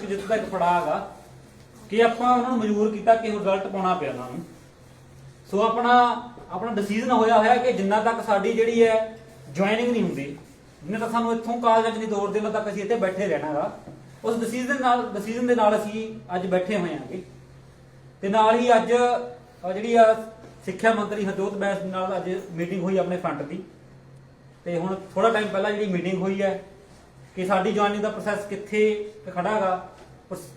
ਮੁਸ਼ਕ ਜਿੱਤ ਦਾ ਪੜਾਅ ਹੈਗਾ, ਕਿ ਆਪਾਂ ਉਹਨਾਂ ਨੂੰ ਮਜਬੂਰ ਕੀਤਾ ਕਿ ਰਿਜ਼ਲਟ ਪਾਉਣਾ ਪਿਆ ਉਹਨਾਂ ਨੂੰ। ਸੋ ਆਪਣਾ ਆਪਣਾ ਡਿਸੀਜਨ ਹੋਇਆ ਹੋਇਆ ਕਿ ਜਿੰਨਾ ਤੱਕ ਸਾਡੀ ਜਿਹੜੀ ਹੈ ਜੁਆਇਨਿੰਗ ਨਹੀਂ ਹੁੰਦੀ, ਜਿੰਨਾ ਤੱਕ ਸਾਨੂੰ ਇੱਥੋਂ ਕਾਲਜਾਂ ਨਹੀਂ ਤੋਰਦੇ ਉਹਨਾਂ ਤੱਕ ਅਸੀਂ ਇੱਥੇ ਬੈਠੇ ਰਹਿਣਾਗਾ ਉਸ ਡਿਸੀਜਨ ਨਾਲ ਡਿਸੀਜਨ ਦੇ ਨਾਲ ਅਸੀਂ ਅੱਜ ਬੈਠੇ ਹੋਏ ਹਾਂਗੇ ਤੇ ਨਾਲ ਹੀ ਅੱਜ ਜਿਹੜੀ ਆ ਸਿੱਖਿਆ ਮੰਤਰੀ ਹਰਜੋਤ ਬੈਂਸ ਨਾਲ ਅੱਜ ਮੀਟਿੰਗ ਹੋਈ ਆਪਣੇ ਫਰੰਟ ਦੀ। ਤੇ ਹੁਣ ਥੋੜਾ ਟਾਈਮ ਪਹਿਲਾਂ ਜਿਹੜੀ ਮੀਟਿੰਗ ਹੋਈ ਹੈ ਕਿ ਸਾਡੀ ਜੁਆਇਨਿੰਗ ਦਾ ਪ੍ਰੋਸੈਸ ਕਿੱਥੇ ਖੜਾ ਹੈਗਾ?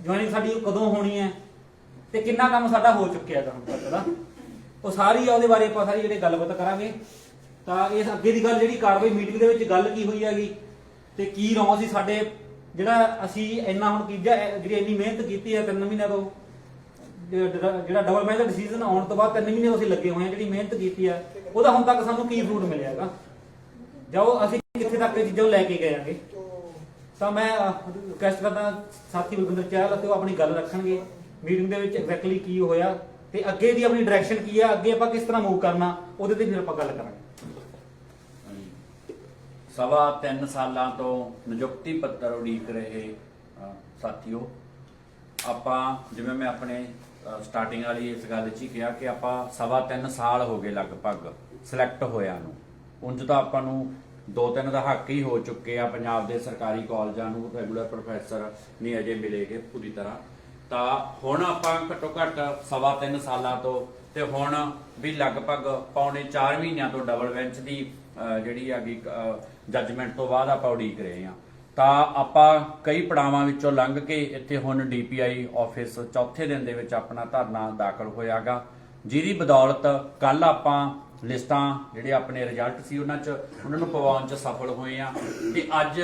ਜੁਆਇਨਿੰਗ ਸਾਡੀ ਕਦੋਂ ਹੋਣੀ ਹੈ? ਤੇ ਕਿੰਨਾ ਕੰਮ ਸਾਡਾ ਹੋ ਚੁੱਕਿਆ ਹੈਗਾ ਹੁਣ ਦਾ ਉਹ ਸਾਰੀ ਆ, ਉਹਦੇ ਬਾਰੇ ਆਪਾਂ ਸਾਰੀ ਜਿਹੜੇ ਗੱਲਬਾਤ ਕਰਾਂਗੇ। ਤਾਂ ਇਸ ਅੱਗੇ ਦੀ ਗੱਲ ਜਿਹੜੀ ਕਾਰਵਾਈ ਮੀਟਿੰਗ ਦੇ ਵਿੱਚ ਗੱਲ ਕੀ ਹੋਈ ਹੈਗੀ? ਤੇ ਕੀ ਰੌਂ ਸੀ ਸਾਡੇ? ਜਿਹੜਾ ਅਸੀਂ ਇੰਨਾ ਹੁਣ ਕੀਜਾ ਜਿਹੜੀ ਇੰਨੀ ਮਿਹਨਤ ਕੀਤੀ ਹੈ ਤਿੰਨ ਮਹੀਨਿਆਂ ਤੋਂ, ਜਿਹੜਾ ਡਬਲ ਮੈਚ ਦਾ ਡਿਸੀਜਨ ਆਉਣ ਤੋਂ ਬਾਅਦ ਤਿੰਨ ਮਹੀਨੇ ਅਸੀਂ ਲੱਗੇ ਹੋਏ ਆ ਜਿਹੜੀ ਮਿਹਨਤ ਕੀਤੀ ਹੈ, ਉਹਦਾ ਹੁਣ ਤੱਕ ਸਾਨੂੰ ਕੀ ਫਰੂਟ ਮਿਲਿਆ ਹੈਗਾ? ਜਾਓ, ਅਸੀਂ ਕਿੱਥੇ ਤੱਕ ਇਹ ਚੀਜ਼ਾਂ ਲੈ ਕੇ ਗਏ ਆਂਗੇ ਤਾਂ ਮੈਂ ਰਿਕਵੈਸਟ ਕਰਦਾ ਸਾਥੀ ਬਲਵਿੰਦਰ ਚਾਹਲ ਅਤੇ ਉਹ ਆਪਣੀ ਗੱਲ ਰੱਖਣਗੇ। ਮੀਟਿੰਗ ਦੇ ਵਿੱਚ ਐਗਜ਼ੈਕਟਲੀ ਕੀ ਹੋਇਆ ਤੇ ਅੱਗੇ ਦੀ ਆਪਣੀ ਡਾਇਰੈਕਸ਼ਨ ਕੀ ਆ ਅੱਗੇ ਆਪਾਂ ਕਿਸ ਤਰ੍ਹਾਂ ਮੂਵ ਕਰਨਾ ਉਹਦੇ ਤੇ ਫਿਰ ਆਪਾਂ ਗੱਲ ਕਰਾਂਗੇ। ਸਵਾ ਤਿੰਨ ਸਾਲਾਂ ਤੋਂ ਨਿਯੁਕਤੀ ਪੱਤਰ ਉਡੀਕ ਰਹੇ ਅ, ਸਾਥੀਓ। ਆਪਾਂ ਜਿਵੇਂ ਮੈਂ ਆਪਣੇ ਸਟਾਰਟਿੰਗ ਵਾਲੀ ਇਸ ਗੱਲ 'ਚ ਹੀ ਕਿਹਾ ਕਿ ਆਪਾਂ ਸਵਾ ਤਿੰਨ ਸਾਲ ਹੋ ਗਏ ਲਗਭਗ ਸਿਲੈਕਟ ਹੋਇਆ ਨੂੰ। ਉਂਝ ਤਾਂ ਆਪਾਂ ਨੂੰ ਦੋ ਤਿੰਨ ਦਾ ਹੱਕ ਹੀ ਹੋ ਚੁੱਕੇ ਆ ਪੰਜਾਬ ਦੇ ਸਰਕਾਰੀ ਕਾਲਜਾਂ ਨੂੰ, ਰੈਗੂਲਰ ਪ੍ਰੋਫੈਸਰ ਨਹੀਂ ਅਜੇ ਮਿਲੇਗੇ ਪੂਰੀ ਤਰ੍ਹਾਂ। ਤਾਂ ਹੁਣ ਆਪਾਂ ਘੱਟੋ ਘੱਟ ਸਵਾ ਤਿੰਨ ਸਾਲਾਂ ਤੋਂ ਤੇ ਹੁਣ ਵੀ ਲਗਭਗ ਪੌਣੇ 4 ਮਹੀਨਿਆਂ ਤੋਂ ਡਬਲ ਬੈਂਚ ਦੀ ਜਿਹੜੀ ਹੈਗੀ ਜੱਜਮੈਂਟ ਤੋਂ ਬਾਅਦ ਆਪਾਂ ਉਡੀਕ ਰਹੇ ਹਾਂ। ਤਾਂ ਆਪਾਂ ਕਈ ਪੜਾਵਾਂ ਵਿੱਚੋਂ ਲੰਘ ਕੇ ਇੱਥੇ ਹੁਣ ਡੀਪੀਆਈ ਆਫਿਸ ਚੌਥੇ ਦਿਨ ਦੇ ਵਿੱਚ ਆਪਣਾ ਧਰਨਾ ਦਾਖਲ ਹੋਇਆਗਾ। ਜਿਹਦੀ ਬਦੌਲਤ ਕੱਲ ਆਪਾਂ ਲਿਸਟਾਂ ਜਿਹੜੇ ਆਪਣੇ ਰਿਜ਼ਲਟ ਸੀ ਉਹਨਾਂ 'ਚ, ਉਹਨਾਂ ਨੂੰ ਪਵਾਉਣ 'ਚ ਸਫਲ ਹੋਏ ਆ ਤੇ ਅੱਜ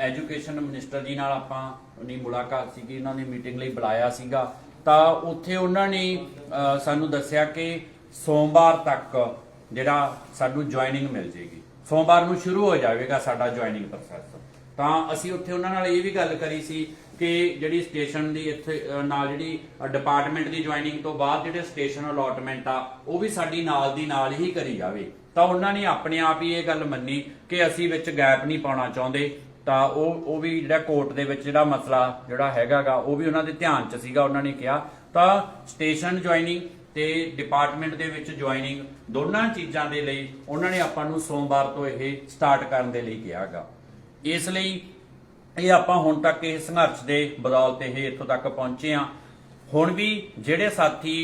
ਐਜੂਕੇਸ਼ਨ ਮਿਨਿਸਟਰ ਜੀ ਨਾਲ ਆਪਾਂ ਦੀ ਮੁਲਾਕਾਤ ਸੀਗੀ, ਉਹਨਾਂ ਨੇ ਮੀਟਿੰਗ ਲਈ ਬੁਲਾਇਆ ਸੀਗਾ। ਤਾਂ ਉੱਥੇ ਉਹਨਾਂ ਨੇ ਸਾਨੂੰ ਦੱਸਿਆ ਕਿ ਸੋਮਵਾਰ ਤੱਕ ਜਿਹੜਾ ਸਾਨੂੰ ਜੁਆਇਨਿੰਗ ਮਿਲ ਜੇਗੀ। ਸੋਮਵਾਰ ਨੂੰ ਸ਼ੁਰੂ ਹੋ ਜਾਵੇਗਾ ਸਾਡਾ ਜੁਆਇਨਿੰਗ ਪ੍ਰੋਸੈਸ। ਤਾਂ ਅਸੀਂ ਉੱਥੇ ਉਹਨਾਂ ਨਾਲ ਇਹ ਵੀ ਗੱਲ ਕਰੀ ਸੀ ਕਿ ਜਿਹੜੀ ਸਟੇਸ਼ਨ ਦੀ ਇੱਥੇ ਅ, ਨਾਲ ਜਿਹੜੀ ਡਿਪਾਰਟਮੈਂਟ ਦੀ ਜੁਆਇਨਿੰਗ ਤੋਂ ਬਾਅਦ ਜਿਹੜੇ ਸਟੇਸ਼ਨ ਅਲੋਟਮੈਂਟ ਆ ਉਹ ਵੀ ਸਾਡੀ ਨਾਲ ਦੀ ਨਾਲ ਹੀ ਕਰੀ ਜਾਵੇ। ਤਾਂ ਉਹਨਾਂ ਨੇ ਆਪਣੇ ਆਪ ਹੀ ਇਹ ਗੱਲ ਮੰਨੀ ਕਿ ਅਸੀਂ ਵਿੱਚ ਗੈਪ ਨਹੀਂ ਪਾਉਣਾ ਚਾਹੁੰਦੇ। ਤਾਂ ਉਹ ਉਹ ਵੀ ਜਿਹੜਾ ਕੋਰਟ ਦੇ ਵਿੱਚ ਜਿਹੜਾ ਮਸਲਾ ਜਿਹੜਾ ਹੈਗਾਗਾ ਉਹ ਵੀ ਉਹਨਾਂ ਦੇ ਧਿਆਨ 'ਚ ਸੀਗਾ ਉਹਨਾਂ ਨੇ ਕਿਹਾ। ਤਾਂ ਸਟੇਸ਼ਨ ਜੁਆਇਨਿੰਗ ਤੇ ਡਿਪਾਰਟਮੈਂਟ ਦੇ ਵਿੱਚ ਜੁਆਇਨਿੰਗ ਦੋਨਾਂ ਚੀਜ਼ਾਂ ਦੇ ਲਈ ਉਹਨਾਂ ਨੇ ਆਪਾਂ ਨੂੰ ਸੋਮਵਾਰ ਤੋਂ ਇਹ ਸਟਾਰਟ ਕਰਨ ਦੇ ਲਈ ਕਿਹਾਗਾ। ਇਸ ਲਈ ਇਹ ਆਪਾਂ ਹੁਣ ਤੱਕ ਇਹ ਸੰਘਰਸ਼ ਦੇ ਬਦੌਲਤ ਇਹ ਇੱਥੋਂ ਤੱਕ ਪਹੁੰਚੇ ਆ ਹੁਣ ਵੀ ਜਿਹੜੇ ਸਾਥੀ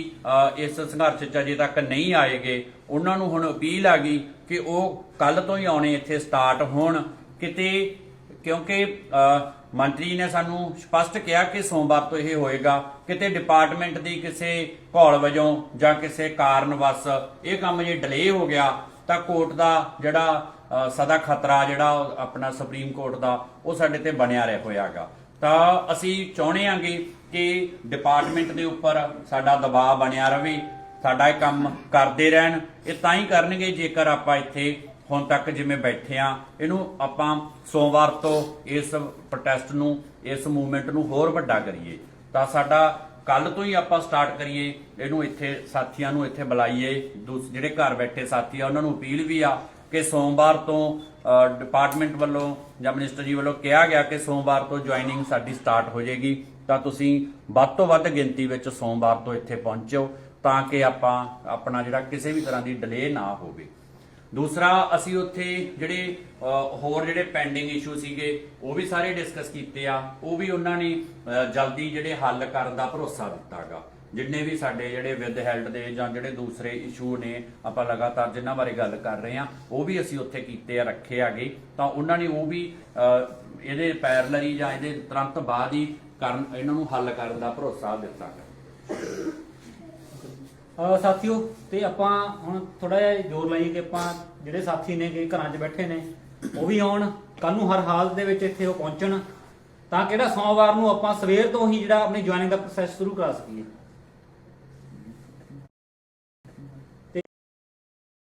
ਇਸ ਸੰਘਰਸ਼ 'ਚ ਅਜੇ ਤੱਕ ਨਹੀਂ ਆਏਗੇ ਉਹਨਾਂ ਨੂੰ ਹੁਣ ਅਪੀਲ ਆ ਗਈ ਕਿ ਉਹ ਕੱਲ ਤੋਂ ਹੀ ਆਉਣੇ ਇੱਥੇ ਸਟਾਰਟ ਹੋਣ। ਕਿਤੇ ਕਿਉਂਕਿ ਅ, ਮੰਤਰੀ ਨੇ ਸਾਨੂੰ ਸਪਸ਼ਟ ਕਿਹਾ ਕਿ ਸੋਮਵਾਰ ਤੋਂ ਇਹ ਹੋਏਗਾ। ਕਿਤੇ ਡਿਪਾਰਟਮੈਂਟ ਦੀ ਕਿਸੇ ਘੋਲ ਵਜੋਂ ਜਾਂ ਕਿਸੇ ਕਾਰਨ ਵਸ ਇਹ ਕੰਮ ਜੇ ਡਿਲੇ ਹੋ ਗਿਆ ਤਾਂ ਕੋਰਟ ਦਾ ਜਿਹੜਾ ਸਦਾ ਖਤਰਾ ਜਿਹੜਾ ਆਪਣਾ ਸੁਪਰੀਮ ਕੋਰਟ ਦਾ, ਉਹ ਸਾਡੇ ਤੇ ਬਣਿਆ ਰਹਿ ਹੋਇਆਗਾ। ਤਾਂ ਅਸੀਂ ਚਾਹੁੰਦੇ ਆਂਗੇ ਕਿ ਡਿਪਾਰਟਮੈਂਟ ਦੇ ਉੱਪਰ ਸਾਡਾ ਦਬਾਅ ਬਣਿਆ ਰਹੇ ਸਾਡਾ ਇਹ ਕੰਮ ਕਰਦੇ ਰਹਿਣ। ਇਹ ਤਾਂ ਹੀ ਕਰਨਗੇ ਜੇਕਰ ਆਪਾਂ ਇੱਥੇ ਹੁਣ ਤੱਕ ਜਿਵੇਂ ਬੈਠੇ ਆ ਇਹਨੂੰ ਆਪਾਂ ਸੋਮਵਾਰ ਤੋਂ ਇਸ ਪ੍ਰੋਟੈਸਟ ਨੂੰ, ਇਸ ਮੂਵਮੈਂਟ ਨੂੰ ਹੋਰ ਵੱਡਾ ਕਰੀਏ। ਤਾਂ ਸਾਡਾ ਕੱਲ ਤੋਂ ਹੀ ਆਪਾਂ ਸਟਾਰਟ ਕਰੀਏ। ਇਹਨੂੰ ਇੱਥੇ ਸਾਥੀਆਂ ਨੂੰ ਇੱਥੇ ਬੁਲਾਈਏ। ਦੂਸ- ਜਿਹੜੇ ਘਰ ਬੈਠੇ ਸਾਥੀ ਆ, ਉਹਨਾਂ ਨੂੰ ਅਪੀਲ ਵੀ ਆ ਕਿ ਸੋਮਵਾਰ ਤੋਂ ਡਿਪਾਰਟਮੈਂਟ ਵੱਲੋਂ ਜਾਂ ਮਿਨਿਸਟਰ ਜੀ ਵੱਲੋਂ ਕਿਹਾ ਗਿਆ ਕਿ ਸੋਮਵਾਰ ਤੋਂ ਜੁਆਇਨਿੰਗ ਸਾਡੀ ਸਟਾਰਟ ਹੋ ਜਾਏਗੀ। ਤਾਂ ਤੁਸੀਂ ਵੱਧ ਤੋਂ ਵੱਧ ਗਿਣਤੀ ਵਿੱਚ ਸੋਮਵਾਰ ਤੋਂ ਇੱਥੇ ਪਹੁੰਚੋ ਤਾਂ ਕਿ ਆਪਾਂ ਆਪਣਾ ਜਿਹੜਾ ਕਿਸੇ ਵੀ ਤਰ੍ਹਾਂ ਦੀ ਡਿਲੇ ਨਾ ਹੋਵੇ। ਦੂਸਰਾ, ਅਸੀਂ ਉੱਥੇ ਜਿਹੜੇ ਹੋਰ ਜਿਹੜੇ ਪੈਂਡਿੰਗ ਇਸ਼ੂ ਸੀਗੇ, ਉਹ ਵੀ ਸਾਰੇ ਡਿਸਕਸ ਕੀਤੇ ਆ। ਉਹ ਵੀ ਉਹਨਾਂ ਨੇ ਜਲਦੀ ਜਿਹੜੇ ਹੱਲ ਕਰਨ ਦਾ ਭਰੋਸਾ ਦਿੱਤਾਗਾ। ਜਿੰਨੇ ਵੀ ਸਾਡੇ ਜਿਹੜੇ ਵਿਦ ਹੈਲਡ ਦੇ ਜਾਂ ਜਿਹੜੇ ਦੂਸਰੇ ਇਸ਼ੂ ਨੇ ਆਪਾਂ ਲਗਾਤਾਰ ਜਿਨ੍ਹਾਂ ਬਾਰੇ ਗੱਲ ਕਰ ਰਹੇ ਆ ਉਹ ਵੀ ਅਸੀਂ ਉੱਥੇ ਕੀਤੇ ਆ ਰੱਖੇ ਆਗੇ ਤਾਂ ਉਹਨਾਂ ਨੇ ਉਹ ਵੀ ਅ, ਇਹਦੇ ਪੈਰਲਰੀ ਜਾਂ ਇਹਦੇ ਤੁਰੰਤ ਬਾਅਦ ਹੀ ਕਰਨ ਇਹਨਾਂ ਨੂੰ ਹੱਲ ਕਰਨ ਦਾ ਭਰੋਸਾ ਦਿੱਤਾ। ਸਾਥੀਓ ਤੇ ਆਪਾਂ ਹੁਣ ਥੋੜਾ ਜਿਹਾ ਜ਼ੋਰ ਲਾਈਏ ਕਿ ਆਪਾਂ ਜਿਹੜੇ ਸਾਥੀ ਨੇ ਕਿ ਘਰਾਂ 'ਚ ਬੈਠੇ ਨੇ ਉਹ ਵੀ ਆਉਣ ਕੱਲ ਨੂੰ ਹਰ ਹਾਲਤ ਦੇ ਵਿੱਚ ਇੱਥੇ ਉਹ ਪਹੁੰਚਣ ਤਾਂ ਕਿਹੜਾ ਸੋਮਵਾਰ ਨੂੰ ਆਪਾਂ ਸਵੇਰ ਤੋਂ ਹੀ ਜਿਹੜਾ ਆਪਣੀ ਜੁਆਇਨਿੰਗ ਦਾ ਪ੍ਰੋਸੈਸ ਸ਼ੁਰੂ ਕਰਾ ਸਕੀਏ?